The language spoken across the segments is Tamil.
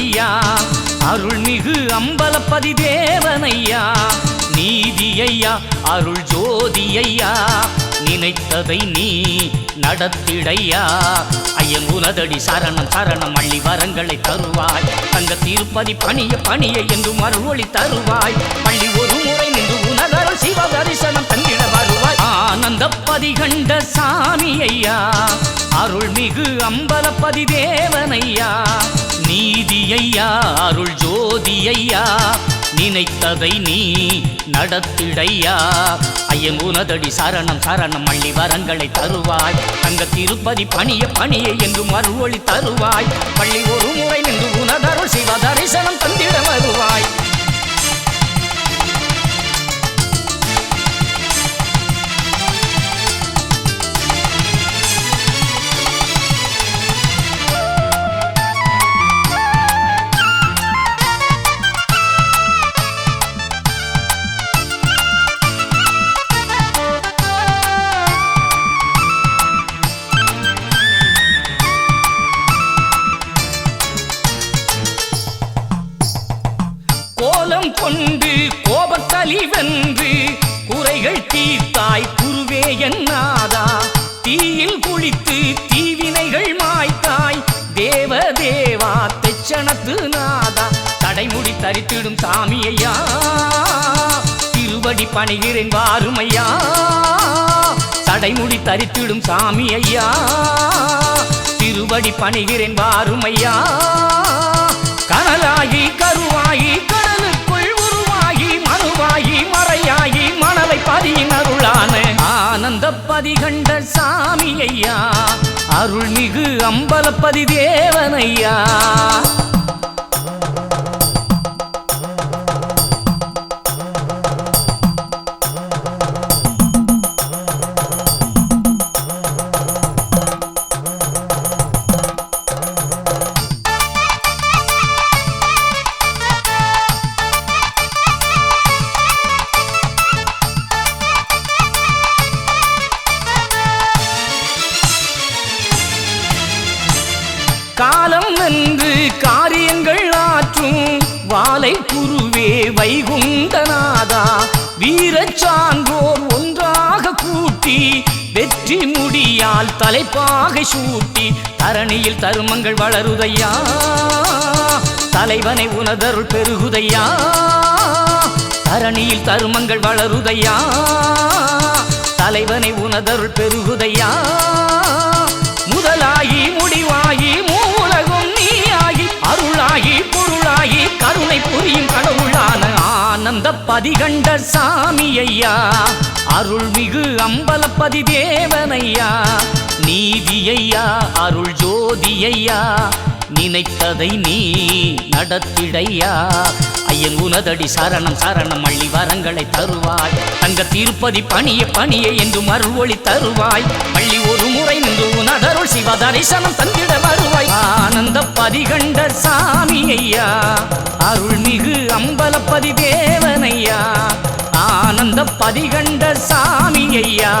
ஐயா. அருள்மிகு அம்பலப்பதி தேவனையா. நீதி ஐயா அருள் ஜோதி ஐயா. நினைத்ததை நீ நடத்திடையா. ஐயன் உனதடி சரணம் சரணம் அள்ளி வரங்களை தருவாய். தங்க திருப்பதி பணிய பணிய என்று மறுவொழி தருவாய். பள்ளி ஒரு முறை நின்று உனதருள் சிவ தரிசனம் தந்திட வருவாய். ஆனந்தப்பதி கண்ட சாமி ஐயா. அருள்மிகு அம்பலப்பதி தேவனையா. நீதியையா அருள் ஜோதியையா நினைத்ததை நீ நடத்திடையா? ஐயங்குனதடி சரணம் சரணம் அள்ளி வரங்களை தருவாய். தங்க திருப்பதி பணிய பணிய என்று மறுவொழி தருவாய். பள்ளி ஒரு முறை நின்று உனதருள் சிவ தரிசனம் தந்திட வருவாய். கொண்டு கோபக்கலி வென்று குறைகள் தீர்த்தாய் குருவே என்னாதா தீயில் குளித்து தீவினைகள் மாய்த்தாய் தேவ தேவா தெச்சனத்து நாதா. தடைமுடி தரித்திடும் சாமியையா திருவடி பணிகிறேன் வாருமையா. தடைமுடி தரித்திடும் சாமியையா திருவடி பணிகிறேன் வாருமையா. கனலாகி கருவாயி கரு உருவாகி மறையாயி மணலை பதியின் அருளான ஆனந்த பதிகண்ட சாமி ஐயா அருள்மிகு அம்பலப்பதி தேவனையா? காலம் காரியங்கள் ஆற்றும் வாலை குருவே வைகுண்டநாதா வீரச் சான்றோர் ஒன்றாக கூட்டி வெற்றி முடியால் தலைப்பாகை சூட்டி தரணியில் தருமங்கள் வளருதையா. தலைவனை உனதருள் பெருகுதையா. தரணியில் தருமங்கள் வளருதையா. தலைவனை உனதருள் பெருகுதையா. பொருளாகி பொருளாகி கருணை புரியும் கடவுளான ஆனந்த பதிகண்ட சாமி ஐயா அருள்மிகு அம்பலப்பதி தேவனையா. நீதி ஐயா அருள் ஜோதி ஐயா நினைத்ததை நீ நடத்திடையா. ஐயன் உனதடி சரணம் சரணம் அள்ளி வரங்களை தருவாய். தங்க திருப்பதி பணிய பணிய என்று அருள்வொளி தருவாய். பள்ளி ஒரு முறை உனதருள் சிவ தரிசனம் தந்திட வருவாய் ஆனந்த பதிகண்ட சாமி ஐயா. அருள்மிகு அம்பலப்பதி தேவனையா ஆனந்த பதிகண்ட சாமி ஐயா.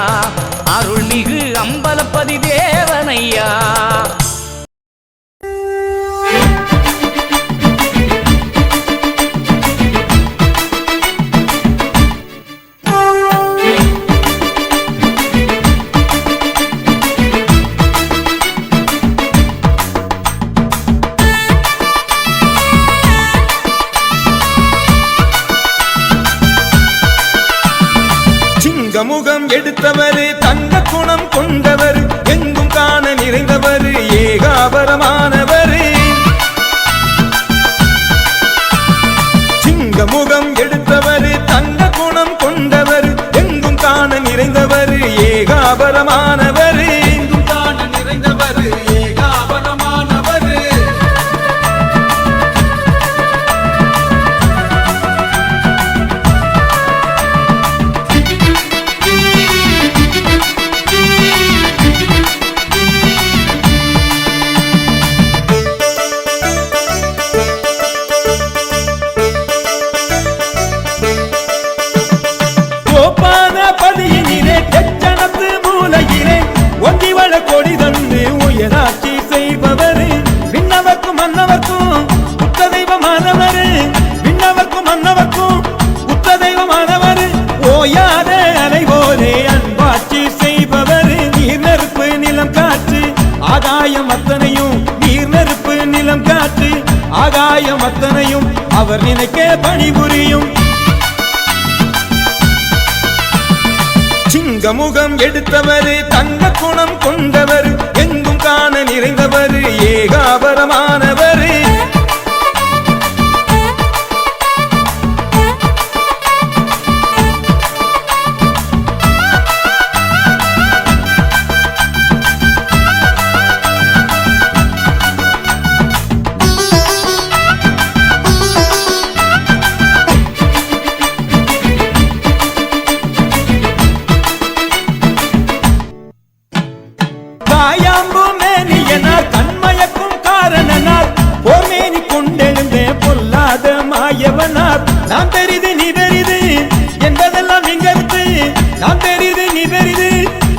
சிங்கமுகம் எடுத்தவர் தங்க குணம் கொண்டவர் எங்கும் காண நிறைந்தவர் ஏகாபரமானவர் சிங்க முகம் எடுத்தவர் தங்க குணம் கொண்டவர் எங்கும் காண நிறைந்தவர் ஏகாபரமான ஏழ கொடி தந்து உயராட்சி செய்பவர். விண்ணவர்க்கும் மன்னவர்க்கும் புத்த தெய்வமானவர் விண்ணவர்க்கும் மன்னவர்க்கும் புத்த தெய்வமானவர் ஓயாத அலைவோரே அன்பாட்சி செய்பவர். நீர் நெருப்பு நிலம் காற்று ஆகாயம் அத்தனையும் நீர் நெருப்பு நிலம் காற்று ஆகாயம் அத்தனையும் அவர் நினைக்க பணிபுரியும். சிங்கமுகம் எடுத்தவர் தங்க குணம் கொண்டவர் எங்கும் காண நிறைந்தவர் ஏகாபரமானவர் நான் நாம் பெரிது நீ பெரிது என்பதெல்லாம் இங்கருத்து நான் பெரிது நீ பெரிது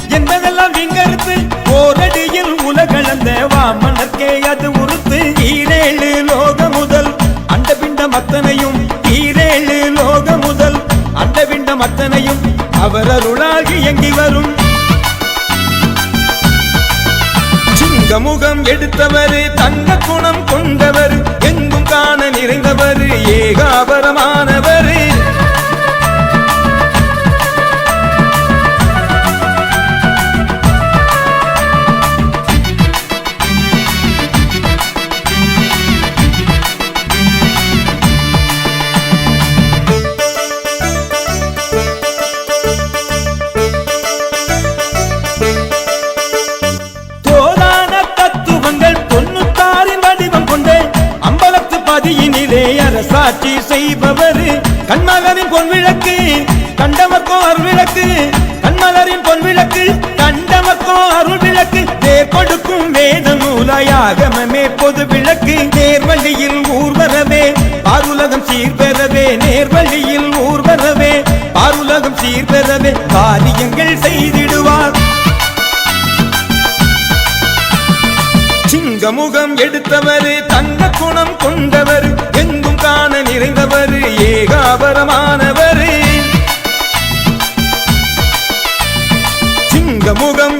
என்பதெல்லாம் இங்கருத்து போரடியில் உலகளந்த வாமனர்க்கே அது உறுத்து. ஈரேழு லோக முதல் அண்டபிண்டம் அத்தனையும் ஈரேழு லோக முதல் அண்டபிண்டம் அத்தனையும் அவர் அருளாகி எங்கி வரும். சிங்கமுகம் எடுத்தவர் தங்க குணம் கொண்டவர் எங்கும் காண நிறைந்தவர் ஏகாபரமானவர். பாருலகம் சீர்பெறவே நேர்வழியில் ஊர்வரவே பாருலகம் சீர்பெறவே காரியங்கள் செய்திடுவார். சிங்கமுகம் எடுத்தவர் தங்க குணம் கொண்டவர் எங்கும் காண நிறைந்தவர் ஏகாபரமானவர். சிங்கமுகம்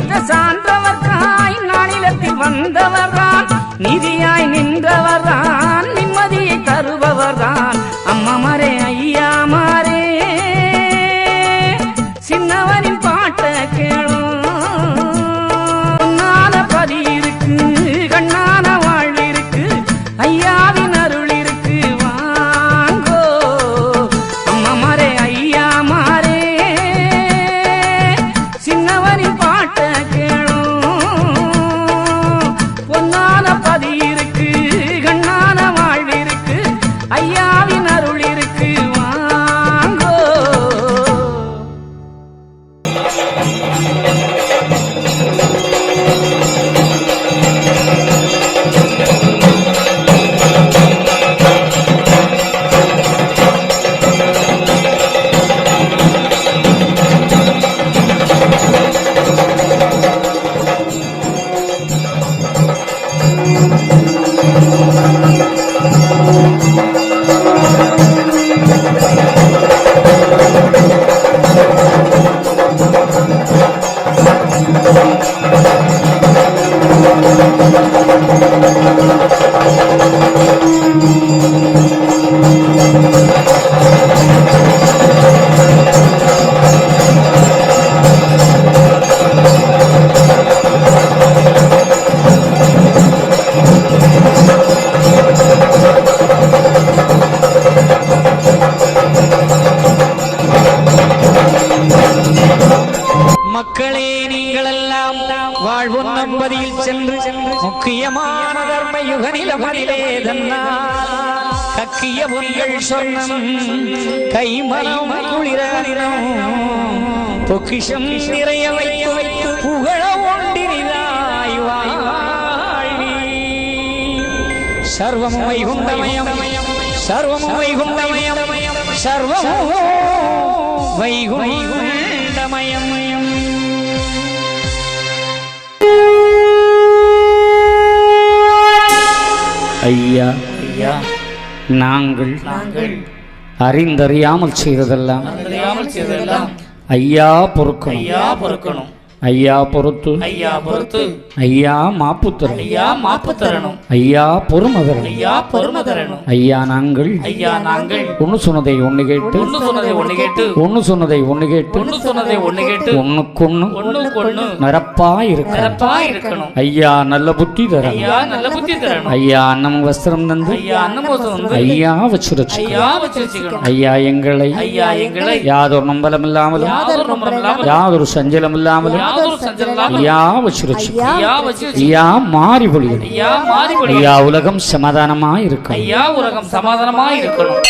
நாதியற்ற சான்றவர்காய் நாளிலத்தில் வந்தவர்தான். കക്കിയ പൊങ്കൾ സ്വർണം കൈമലം കുളിരാനും പൊക്കിഷം നിറയ വയ്ക്കു വയ്ക്കു പുകഴോണ്ടിനായി സർവം വൈകുന്തമയം സർവം ஐயா ஐயா நாங்கள் நாங்கள் அறிந்தறியாமல் செய்ததெல்லாம் ஐயா பொறுக்கணும். ஐயா பொறுக்கணும். ஐயா பொறுத்து. ஐயா பொறுத்து. ஐயா மாப்பு தரணும் ஐயா மாப்பு தரணும் ஐயா பொறுமை தரணும் ஐயா பொறுமை தரணும் ஐயா நாங்கள். ஐயா நாங்கள். ஒன்று சொன்னதை ஒன்று கேட்டு. ஒண்ணு சொன்னதை ஒண்ணு கேட்டு. ஒன்று சொன்னதை ஒன்று கேட்டு. ஒண்ணு சொன்னதை ஒண்ணு கேட்டு. ஒண்ணுக்கு ஒண்ணு நிரப்பா இருக்க சிறப்பா இருக்கணும் ஐயா நல்ல புத்தி தரணும். ஐயா நல்ல புத்தி தரணும். ஐயா அன்னம் வஸ்திரம் தந்து. ஐயா அன்னமோசம் வந்து ஐயா வச்சுருச்சு ஐயா வச்சு வச்சுக்கணும் ஐயா எங்களை. ஐயா எங்களை. யாதொரு நம்பலம் இல்லாமலும் யாதொரு சஞ்சலம் இல்லாமலும் ஐயா வச்சுருச்சு. ஐயா மாறி பொழியும் ஐயா உலகம் சமாதானமா இருக்கும் ஐயா உலகம் சமாதானமா இருக்கணும்